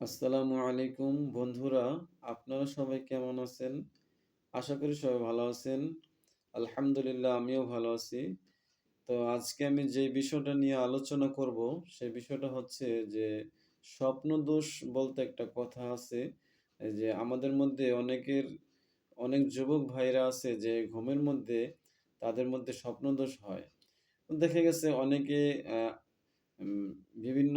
আসসালামু আলাইকুম বন্ধুরা, আপনারা সবাই কেমন আছেন? আশা করি সবাই ভালো আছেন। আলহামদুলিল্লাহ, আমিও ভালো আছি। তো আজকে আমি যে বিষয়টা নিয়ে আলোচনা করব, সেই বিষয়টা হচ্ছে যে স্বপ্ন দোষ বলতে একটা কথা আছে যে আমাদের মধ্যে অনেকের, অনেক যুবক ভাইরা আছে যে ঘুমের মধ্যে তাদের মধ্যে স্বপ্ন দোষ হয় দেখা গেছে অনেকে বিভিন্ন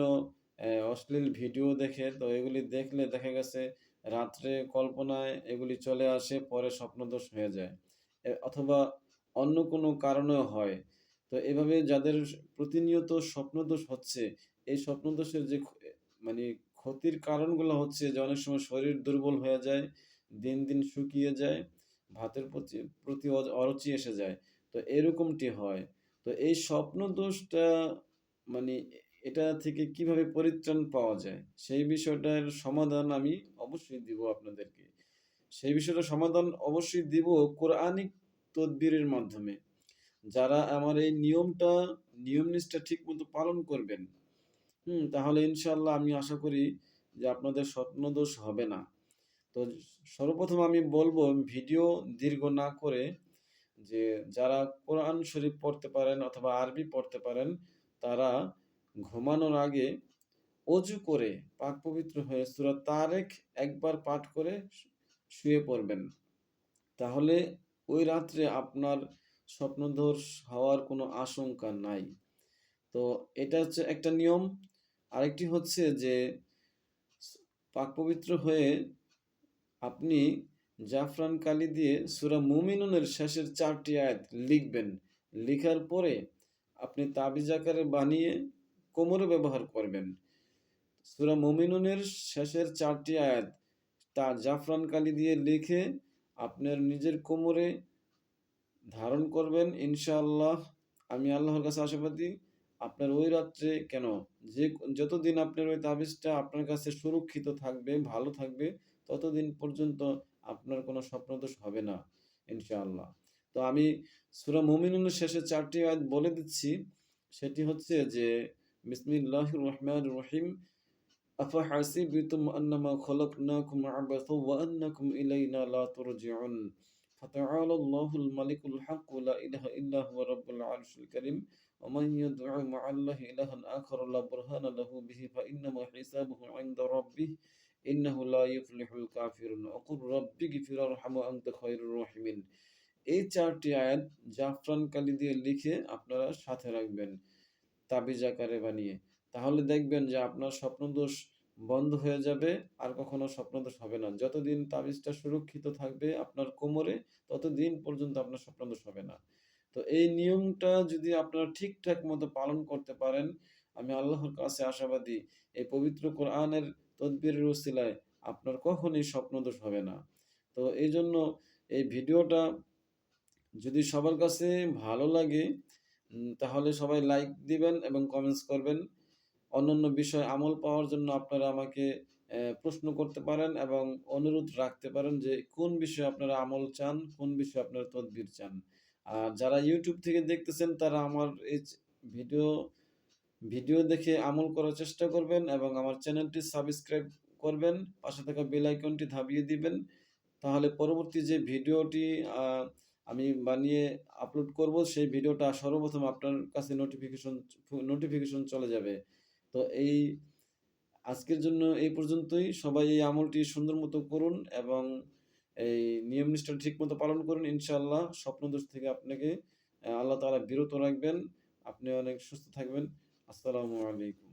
অশ্লীল ভিডিও দেখে, তো এগুলি দেখলে দেখা গেছে রাত্রে কল্পনায় এগুলি চলে আসে, পরে স্বপ্নদোষ হয়ে যায়। অথবা অন্য কোনো কারণেও হয়। তো এভাবে যাদের প্রতিনিয়ত স্বপ্নদোষ হচ্ছে, এই স্বপ্নদোষের যে মানে ক্ষতির কারণগুলো হচ্ছে যে অনেক সময় শরীর দুর্বল হয়ে যায়, দিন দিন শুকিয়ে যায়, ভাতের প্রতি প্রতি অরুচি এসে যায়। তো এরকমটি হয়। তো এই স্বপ্ন দোষটা মানে এটা থেকে কীভাবে পরিত্রাণ পাওয়া যায়? সেই বিষয়টার সমাধান আমি অবশ্যই দিব আপনাদেরকে। সেই বিষয়টার সমাধান অবশ্যই দিব কোরআনিক তদবিরের মাধ্যমে। যারা আমার এই নিয়মটা, নিয়ম নিষ্ঠা ঠিক মতো পালন করবেন, হুম, তাহলে ইনশাল্লাহ আমি আশা করি যে আপনাদের স্বপ্ন দোষ হবে না। তো সর্বপ্রথম আমি বলব, ভিডিও দীর্ঘ না করে যে যারা কোরআন শরীফ পড়তে পারেন অথবা আরবি পড়তে পারেন, তারা ঘুমানোর আগে অজু করে পাক পবিত্র হয়ে সুরা তারেক একবার পাঠ করে শুয়ে পড়বেন। তাহলে ওই রাত্রে আপনার স্বপ্নদোষ হওয়ার কোনো আশঙ্কা নাই। তো এটা হচ্ছে একটা নিয়ম। আরেকটি হচ্ছে যে পাক পবিত্র হয়ে আপনি জাফরান কালি দিয়ে সুরা মুমিনুনের শেষের চারটি আয়াত লিখবেন। লিখার পরে আপনি তাবিজ আকারে বানিয়ে কোমরে ব্যবহার করবেন। সুরা মমিনুনের শেষের চারটি আয়াত, তা জাফরান কালি দিয়ে লিখে আপনার নিজের কোমরে ধারণ করবেন, ইনশাআল্লাহ। আমি আল্লাহর কাছে আশাবাদী আপনার ওই রাত্রে কেন? যে, যতদিন আপনার ওই তাবিজটা আপনার কাছে সুরক্ষিত থাকবে, ভালো থাকবে, ততদিন পর্যন্ত আপনার কোনো স্বপ্নদোষ হবে না, ইনশাআল্লাহ। তো আমি সুরা মুমিনুনের শেষে চারটি আয়াত বলে দিচ্ছি। সেটি হচ্ছে যে বিসমিল্লাহির রহমানির রহিম أفحسبتم أنما خلقناكم عبثا وأنكم إلينا لا ترجعون فتعالى الله الملك الحق لا إله إلا هو رب العرش الكريم ومن يدعو مع الله إلها آخر لا برهان له به فإنما حسابه عند ربه إنه لا يفلح الكافرون وقل رب اغفر وارحم وأنت خير الراحمين এই চারটি আয়াত জাফরান কালি দিয়ে লিখে আপনারা সাথে রাখবেন তাবিজ আকারে বানিয়ে। তাহলে দেখবেন যে আপনার স্বপ্নদোষ বন্ধ হয়ে যাবে, আর কখনো স্বপ্নদোষ হবে না। যতদিন তাবিজটা সুরক্ষিত থাকবে আপনার কোমরে, ততদিন পর্যন্ত আপনার স্বপ্নদোষ হবে না। তো এই নিয়মটা যদি আপনারা ঠিকঠাক মতো পালন করতে পারেন, আমি আল্লাহর কাছে আশাবাদী, এই পবিত্র কোরআনের তদবিরের ওসিলায় আপনার কখনোই স্বপ্নদোষ হবে না। তো এই জন্য এই ভিডিওটা যদি সবার কাছে ভালো লাগে তাহলে সবাই লাইক দিবেন এবং কমেন্টস করবেন। অন্যান্য বিষয় আমল পাওয়ার জন্য আপনারা আমাকে প্রশ্ন করতে পারেন এবং অনুরোধ রাখতে পারেন যে কোন বিষয়ে আপনারা আমল চান, কোন বিষয়ে আপনারা তদবির চান। আর যারা ইউটিউব থেকে দেখতেছেন, তারা আমার এই ভিডিও ভিডিও দেখে আমল করার চেষ্টা করবেন এবং আমার চ্যানেলটি সাবস্ক্রাইব করবেন, পাশে থাকা বেল আইকনটি দাবিয়ে দিবেন। তাহলে পরবর্তী যে ভিডিওটি আমি বানিয়ে আপলোড করব, সেই ভিডিওটা সর্বপ্রথম আপনার কাছে নোটিফিকেশন নোটিফিকেশন চলে যাবে। তো এই আজকের জন্য এই পর্যন্তই। সবাই এই আমলটি সুন্দর মতো করুন এবং এই নিয়ম নিষ্ঠা ঠিক মতো পালন করুন, ইনশাআল্লাহ। স্বপ্নদোষ থেকে আপনাকে, আল্লাহ তাআলা বিরত রাখবেন। আপনি অনেক সুস্থ থাকবেন। আসসালামু আলাইকুম।